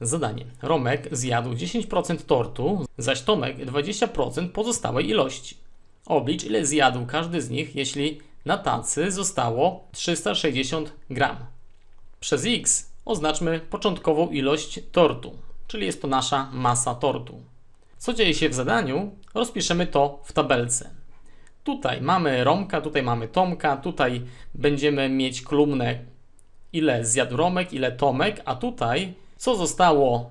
Zadanie. Romek zjadł 10% tortu, zaś Tomek 20% pozostałej ilości. Oblicz, ile zjadł każdy z nich, jeśli na tacy zostało 360 gram. Przez x oznaczmy początkową ilość tortu, czyli jest to nasza masa tortu. Co dzieje się w zadaniu? Rozpiszemy to w tabelce. Tutaj mamy Romka, tutaj mamy Tomka, tutaj będziemy mieć kolumnę ile zjadł Romek, ile Tomek, a tutaj co zostało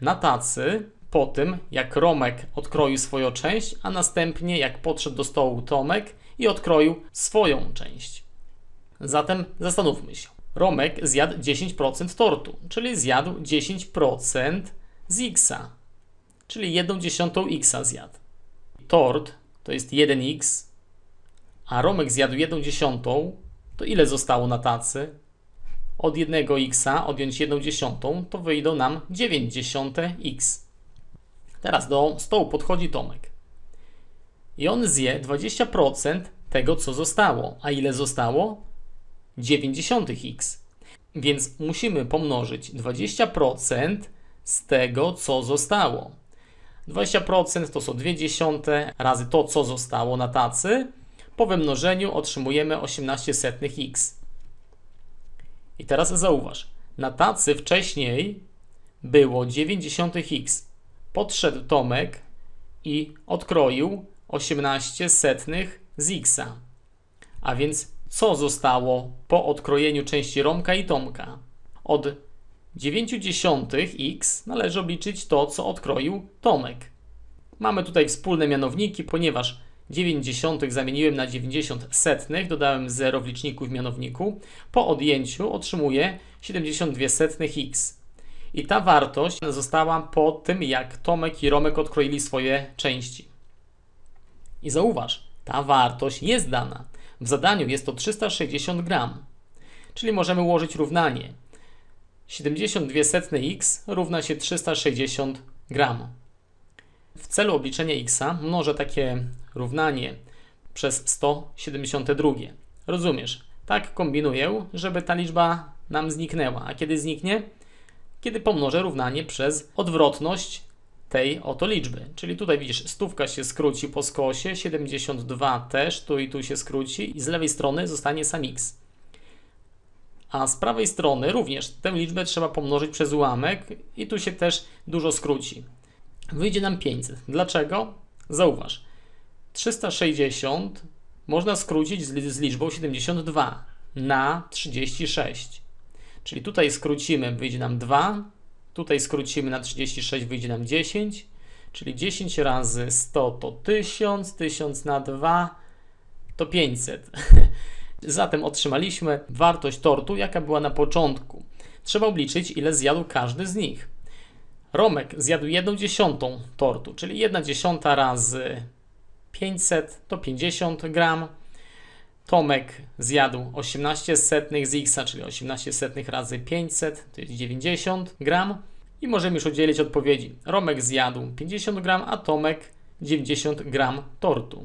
na tacy po tym, jak Romek odkroił swoją część, a następnie jak podszedł do stołu Tomek i odkroił swoją część. Zatem zastanówmy się. Romek zjadł 10% tortu, czyli zjadł 10% z x, czyli 1 dziesiątą x zjadł. Tort to jest 1x, a Romek zjadł 1 dziesiątą, to ile zostało na tacy? Od 1x odjąć 1 dziesiątą, to wyjdą nam 9 dziesiąte x. Teraz do stołu podchodzi Tomek. I on zje 20% tego, co zostało. A ile zostało? 90x. Więc musimy pomnożyć 20% z tego, co zostało. 20% to są 2 dziesiąte razy to, co zostało na tacy. Po wymnożeniu otrzymujemy 18 setnych x. I teraz zauważ, na tacy wcześniej było 90x. Podszedł Tomek i odkroił 18 setnych z x. A więc co zostało po odkrojeniu części Romka i Tomka? Od 90x należy obliczyć to, co odkroił Tomek. Mamy tutaj wspólne mianowniki, ponieważ 90 zamieniłem na 90 setnych, dodałem 0 w liczniku w mianowniku. Po odjęciu otrzymuję 72 setnych x. I ta wartość została po tym, jak Tomek i Romek odkroili swoje części. I zauważ, ta wartość jest dana. W zadaniu jest to 360 gram. Czyli możemy ułożyć równanie. 72 setne x równa się 360 gram. W celu obliczenia x mnożę takie równanie przez 172. Rozumiesz? Tak kombinuję, żeby ta liczba nam zniknęła. A kiedy zniknie? Kiedy pomnożę równanie przez odwrotność tej oto liczby. Czyli tutaj widzisz, stówka się skróci po skosie, 72 też, tu i tu się skróci i z lewej strony zostanie sam x. A z prawej strony również tę liczbę trzeba pomnożyć przez ułamek i tu się też dużo skróci. Wyjdzie nam 500. Dlaczego? Zauważ. 360 można skrócić z, liczbą 72 na 36. Czyli tutaj skrócimy, wyjdzie nam 2, tutaj skrócimy na 36, wyjdzie nam 10, czyli 10 razy 100 to 1000, 1000 na 2 to 500. Zatem otrzymaliśmy wartość tortu, jaka była na początku. Trzeba obliczyć, ile zjadł każdy z nich. Romek zjadł 1 dziesiątą tortu, czyli 1 dziesiąta razy 500 to 50 gram. Tomek zjadł 18 setnych z x, czyli 18 setnych razy 500 to jest 90 gram. I możemy już udzielić odpowiedzi. Romek zjadł 50 gram, a Tomek 90 gram tortu.